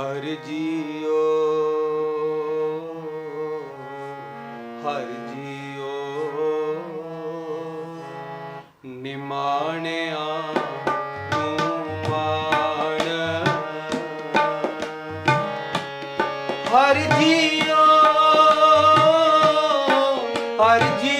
ਹਰ ਜੀਓ ਹਰ ਜੀਓ। ਨਿਮਾਣਿਆ ਹਰ ਜੀਓ ਹਰ ਜੀ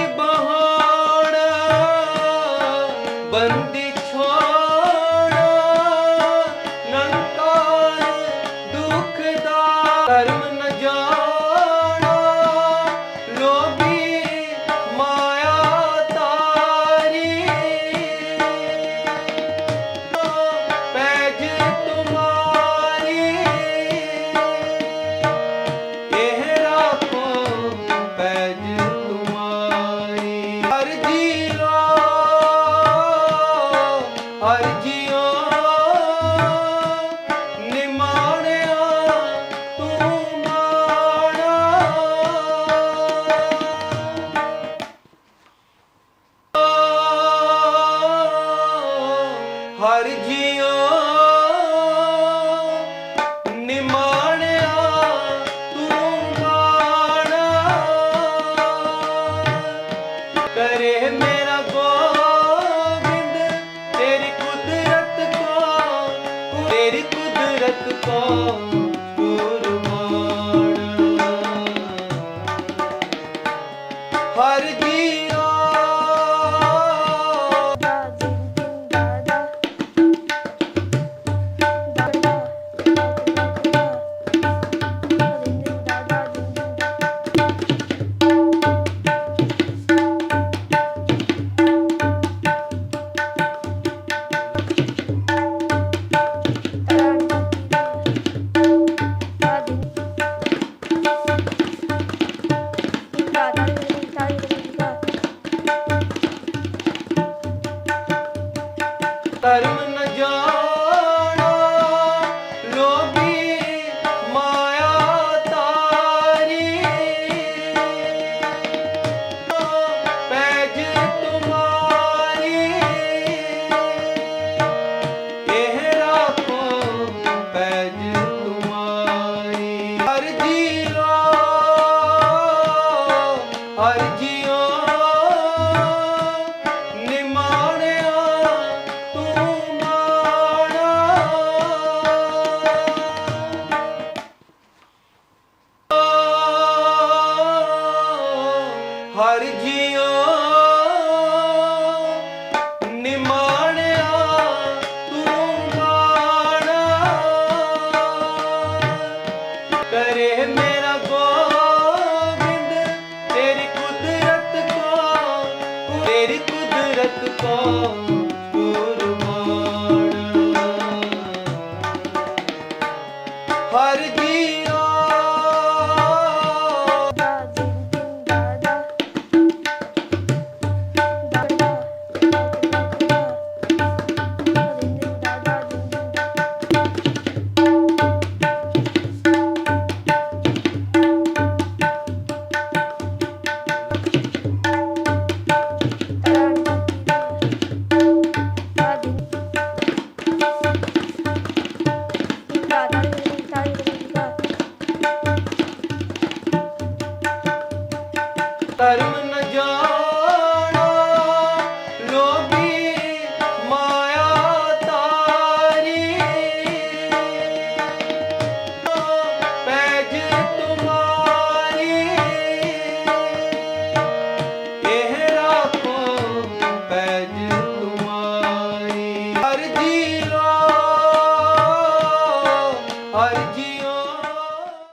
ਹਰ ਨਿਮਾਣਿਆ ਤੂੰ ਮਾਣਾ। ਮੇਰਾ ਗੋਬਿੰਦ ਤੇਰੀ ਕੁਦਰਤ ਕੋ ਤੇਰੀ ਕੁਦਰਤ ਕੋ। ترى من نجاح ਹਰ ਜੀਓ ਨਿਮਾਣਿਆ ਤੂੰ ਮਾਣਾ। ਕਰੇ ਮੇਰਾ ਗੋਬਿੰਦ, ਤੇਰੀ ਕੁਦਰਤ ਕੋ, ਤੇਰੀ ਕੁਦਰਤ ਕੋ ਤੂੰ kurtarma